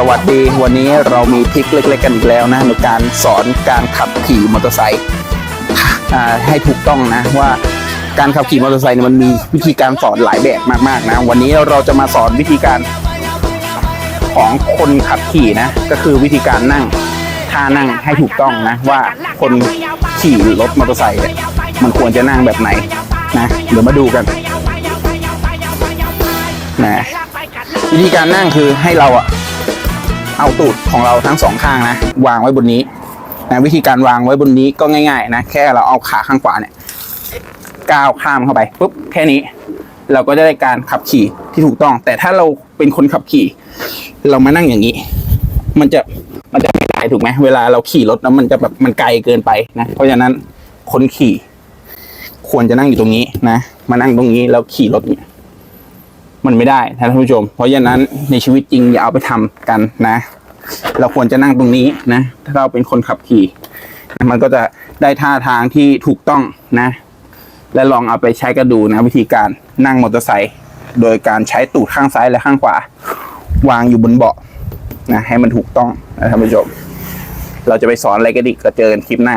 สวัสดีวันนี้เรามีทริคเล็กๆกันอีกแล้วนะในการสอนการขับขี่มอเตอร์ไซค์ให้ถูกต้องนะว่าการขับขี่มอเตอร์ไซค์เนี่ยมันมีวิธีการสอนหลายแบบมากๆนะวันนี้เราจะมาสอนวิธีการของคนขับขี่นะก็คือวิธีการนั่งท่านั่งให้ถูกต้องนะว่าคนขี่รถมอเตอร์ไซค์เนี่ยมันควรจะนั่งแบบไหนนะเดี๋ยวมาดูกันนะวิธีการนั่งคือให้เราอะ เอาตูดของเราทั้งสองข้างนะ วางไว้บนนี้นะวิธีการวางไว้บนนี้ก็ง่ายๆนะแค่เราเอาขาข้างขวาเนี่ยก้าวข้ามเข้าไปปุ๊บแค่นี้ เราก็จะได้การขับขี่ที่ถูกต้อง แต่ถ้าเราเป็นคนขับขี่ เรามานั่งอย่างนี้ มันจะมันจะไม่ได้ถูกไหมเวลาเราขี่รถแล้วมันจะแบบมันไกลเกินไปนะเพราะฉะนั้นคนขี่ ควรจะนั่งอยู่ตรงนี้นะ มานั่งตรงนี้แล้วขี่รถเนี่ย มันไม่ได้นะท่านผู้ชม เพราะฉะนั้นในชีวิตจริงอย่าเอาไปทำกันนะ เราควรจะนั่งตรงนี้นะ ถ้าเราเป็นคนขับขี่ มันก็จะได้ท่าทางที่ถูกต้องนะ และลองเอาไปใช้กันดูนะ วิธีการนั่งมอเตอร์ไซค์โดยการใช้ตูดข้างซ้ายและข้างขวา วางอยู่บนเบาะนะให้มันถูกต้องนะท่านผู้ชม เราจะไปสอนอะไรกันอีกก็เจอกันคลิปหน้า